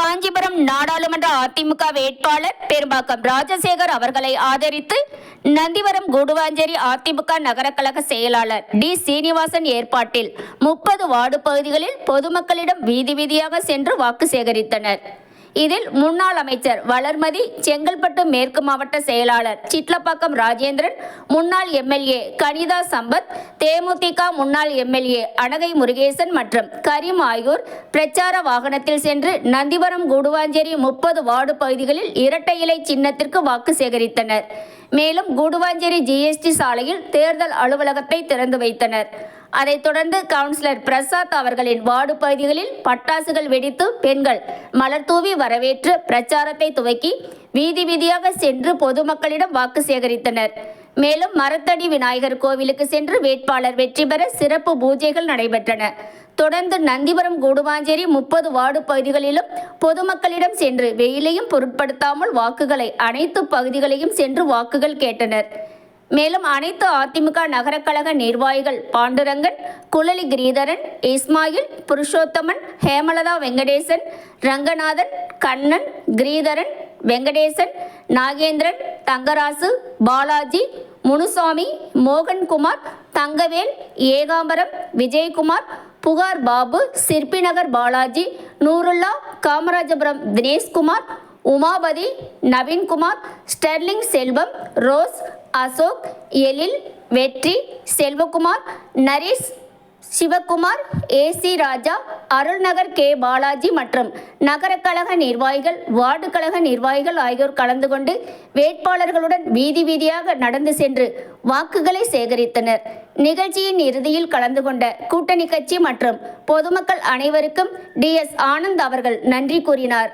காஞ்சிபுரம் நாடாளுமன்ற அதிமுக வேட்பாளர் பெரும்பாக்கம் ராஜசேகர் அவர்களை ஆதரித்து நந்திவரம் கூடுவாஞ்சேரி அதிமுக நகர கழக செயலாளர் டி சீனிவாசன் ஏற்பாட்டில் முப்பது வார்டு பகுதிகளில் பொதுமக்களிடம் வீதி வீதியாக சென்று வாக்கு சேகரித்தனர். இதில் முன்னாள் அமைச்சர் வளர்மதி செங்கல்பட்டு மேற்கு மாவட்ட செயலாளர் சிட்லப்பாக்கம் ராஜேந்திரன் முன்னாள் எம்எல்ஏ கனிதா சம்பத் தேமுதிக முன்னாள் எம்எல்ஏ அனகை முருகேசன் மற்றும் கரீம் ஆகியோர் பிரச்சார வாகனத்தில் சென்று நந்திவரம் கூடுவாஞ்சேரி முப்பது வார்டு பகுதிகளில் இரட்டை இலை சின்னத்திற்கு வாக்கு சேகரித்தனர். மேலும் கூடுவாஞ்சேரி ஜிஎஸ்டி சாலையில் தேர்தல் அலுவலகத்தை திறந்து வைத்தனர். அதைத் தொடர்ந்து கவுன்சிலர் பிரசாத் அவர்களின் வார்டு பகுதிகளில் பட்டாசுகள் வெடித்து பெண்கள் மலர் தூவி வரவேற்று பிரச்சாரத்தை துவக்கி வீதி வீதியாக சென்று பொதுமக்களிடம் வாக்கு சேகரித்தனர். மேலும் மரத்தடி விநாயகர் கோவிலுக்கு சென்று வேட்பாளர் வெற்றி பெற சிறப்பு பூஜைகள் நடைபெற்றன. தொடர்ந்து நந்திபுரம் கூடுவாஞ்சேரி முப்பது வார்டு பகுதிகளிலும் பொதுமக்களிடம் சென்று வெயிலையும் பொருட்படுத்தாமல் வாக்குகளை அனைத்து பகுதிகளையும் சென்று வாக்குகள் கேட்டனர். மேலும் அனைத்து அதிமுக நகரக்கழக நிர்வாகிகள் பாண்டுரங்கன் குழலி கிரீதரன் இஸ்மாயில் புருஷோத்தமன் ஹேமலதா வெங்கடேசன் ரங்கநாதன் கண்ணன் கிரீதரன் வெங்கடேசன் நாகேந்திரன் தங்கராசு பாலாஜி முனுசாமி மோகன்குமார் தங்கவேல் ஏகாம்பரம் விஜயகுமார் புகார் Babu Sirpinagar Balaji Noorullah Kamarajapuram Dineshkumar Umapathi Naveenkumar Sterling Selvam Rose Ashok Ezhil Vetri Selvakumar Naresh Sivakumar AC Raja Arulnagar K. Balaji மற்றும் நகர கழக நிர்வாகிகள் வார்டு கழக நிர்வாகிகள் ஆகியோர் கலந்து கொண்டு வேட்பாளர்களுடன் வீதி வீதியாக நடந்து சென்று வாக்குகளை சேகரித்தனர். நிகழ்ச்சியின் இறுதியில் கலந்து கொண்ட கூட்டணி கட்சி மற்றும் பொதுமக்கள் அனைவருக்கும் டி. எஸ். ஆனந்த் அவர்கள் நன்றி கூறினார்.